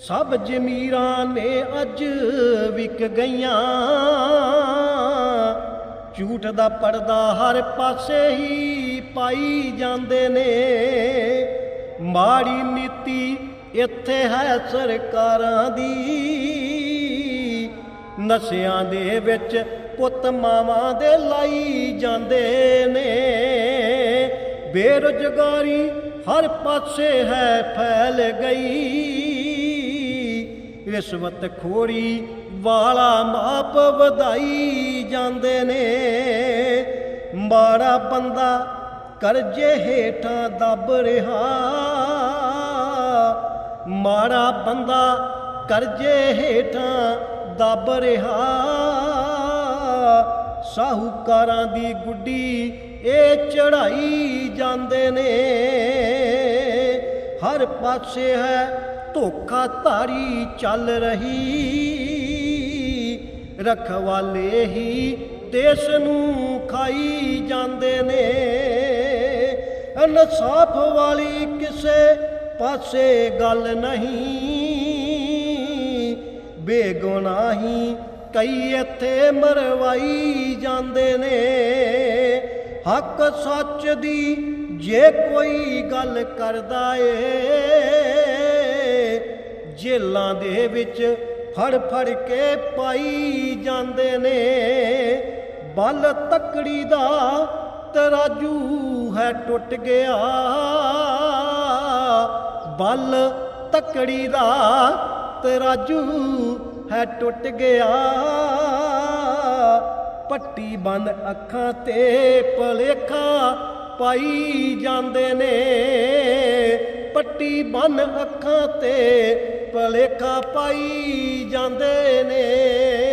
ਸਭ ਜ਼ਮੀਰਾਂ ਨੇ ਅੱਜ ਵਿਕ ਗਈਆਂ। ਝੂਠ ਦਾ ਪਰਦਾ ਹਰ ਪਾਸੇ ਹੀ ਪਾਈ ਜਾਂਦੇ ਨੇ। ਮਾੜੀ ਨੀਤੀ ਇੱਥੇ ਹੈ ਸਰਕਾਰਾਂ ਦੀ। ਨਸ਼ਿਆਂ ਦੇ ਵਿੱਚ ਪੁੱਤ ਮਾਵਾਂ ਦੇ ਲਾਈ ਜਾਂਦੇ ਨੇ। ਬੇਰੁਜ਼ਗਾਰੀ ਹਰ ਪਾਸੇ ਹੈ ਫੈਲ ਗਈ। ਰਿਸ਼ਵਤ ਖੋਰੀ ਵਾਲਾ ਮਾਪ ਵਧਾਈ ਜਾਂਦੇ ਨੇ। ਮਾੜਾ ਬੰਦਾ ਕਰਜੇ ਹੇਠਾਂ ਦੱਬ ਰਿਹਾ। ਮਾੜਾ ਬੰਦਾ ਕਰਜੇ ਹੇਠਾਂ ਦੱਬ ਰਿਹਾ। ਸਾਹੂਕਾਰਾਂ ਦੀ ਗੁੱਡੀ ਇਹ ਚੜਾਈ ਜਾਂਦੇ ਨੇ। ਹਰ ਪਾਸੇ ਹੈ ਧੋਖਾ ਧਾਰੀ ਚੱਲ ਰਹੀ। ਰਖਵਾਲੇ ਹੀ ਦੇਸ਼ ਨੂੰ ਖਾਈ ਜਾਂਦੇ ਨੇ। ਇਨਸਾਫ ਵਾਲੀ ਕਿਸੇ ਪਾਸੇ ਗੱਲ ਨਹੀਂ। ਬੇਗੁਨਾਹੀ ਕਈ ਇੱਥੇ ਮਰਵਾਈ ਜਾਂਦੇ ਨੇ। ਹੱਕ ਸੱਚ ਦੀ ਜੇ ਕੋਈ ਗੱਲ ਕਰਦਾ ਏ ਜੇਲਾਂ ਦੇ ਵਿੱਚ ਫੜ ਫੜ ਕੇ ਪਾਈ ਜਾਂਦੇ ਨੇ। ਬਲ ਤਕੜੀ ਦਾ ਤਰਾਜੂ ਹੈ ਟੁੱਟ ਗਿਆ। ਬਲ ਤਕੜੀ ਦਾ ਤਰਾਜੂ ਹੈ ਟੁੱਟ ਗਿਆ। ਪੱਟੀ ਬੰਦ ਅੱਖਾਂ ਤੇ ਭਲੇਖਾ ਪਾਈ ਜਾਂਦੇ ਨੇ। ਪੱਟੀ ਬੰਨ ਅੱਖਾਂ ਤੇ ਭਲੇਖਾ ਪਾਈ ਜਾਂਦੇ ਨੇ।